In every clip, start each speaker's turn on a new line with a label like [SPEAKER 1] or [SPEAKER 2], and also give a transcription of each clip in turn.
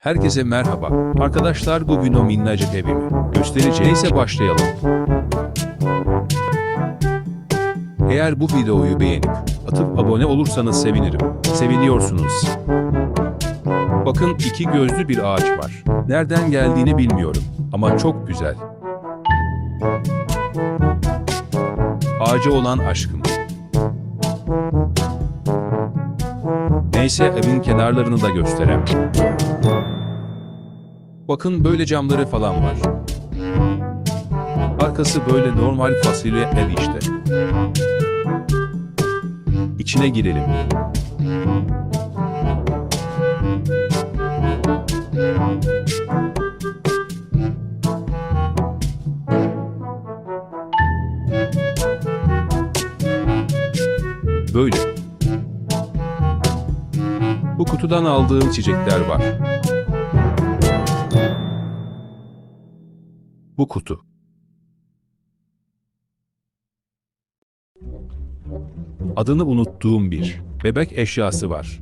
[SPEAKER 1] Herkese merhaba. Arkadaşlar bugün o minnacık evimi göstereceğize başlayalım. Eğer bu videoyu beğenip atıp abone olursanız sevinirim. Seviniyorsunuz. Bakın iki gözlü bir ağaç var. Nereden geldiğini bilmiyorum ama çok güzel. Ağaca olan aşkım. Neyse evin kenarlarını da göstereyim. Bakın böyle camları falan var. Arkası böyle normal fasulye ev işte. İçine girelim. Böyle. Bu kutudan aldığım çiçekler var. Bu kutu. Adını unuttuğum bir bebek eşyası var.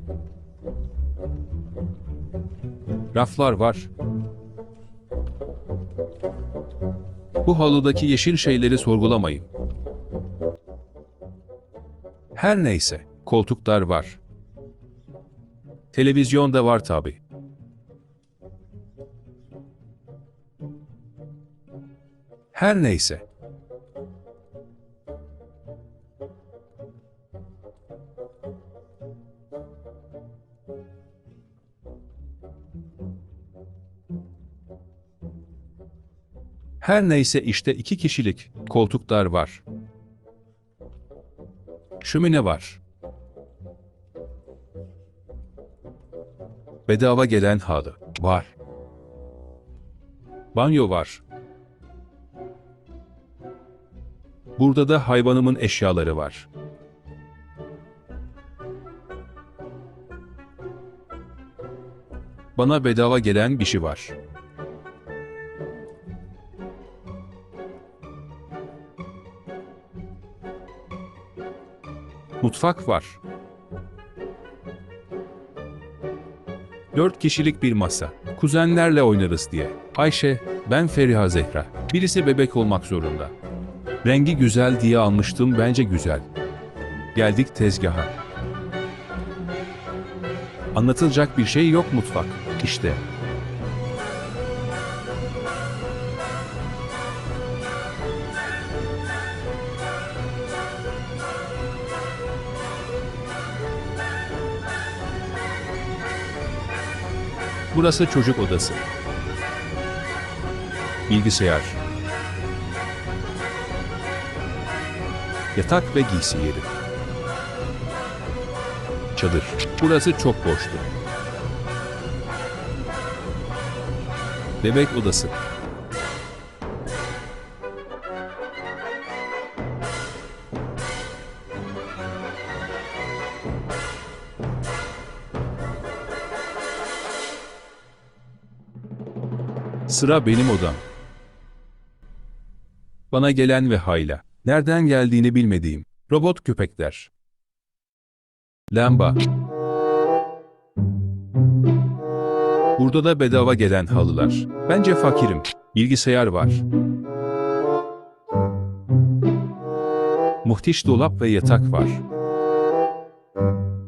[SPEAKER 1] Raflar var. Bu haludaki yeşil şeyleri sorgulamayın. Her neyse, koltuklar var. Televizyon da var tabi. Her neyse. Her neyse işte iki kişilik koltuklar var. Şömine var. Bedava gelen halı var. Banyo var. Burada da hayvanımın eşyaları var. Bana bedava gelen bir şey var. Mutfak var. Dört kişilik bir masa. Kuzenlerle oynarız diye. Ayşe, ben Feriha Zehra. Birisi bebek olmak zorunda. Rengi güzel diye almıştım bence güzel. Geldik tezgaha. Anlatılacak bir şey yok mutfak. İşte. Burası çocuk odası. Bilgisayar. Yatak ve giysi yeri. Çadır. Burası çok boştu. Bebek odası. Sıra benim odam. Bana gelen ve hayla. Nereden geldiğini bilmediğim. Robot köpekler. Lamba. Burada da bedava gelen halılar. Bence fakirim. Bilgisayar var. Muhtiş dolap ve yatak var.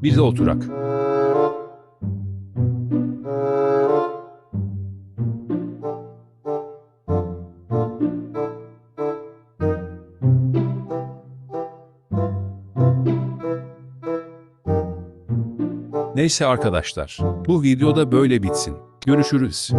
[SPEAKER 1] Bir de oturak. Neyse arkadaşlar, bu videoda böyle bitsin. Görüşürüz.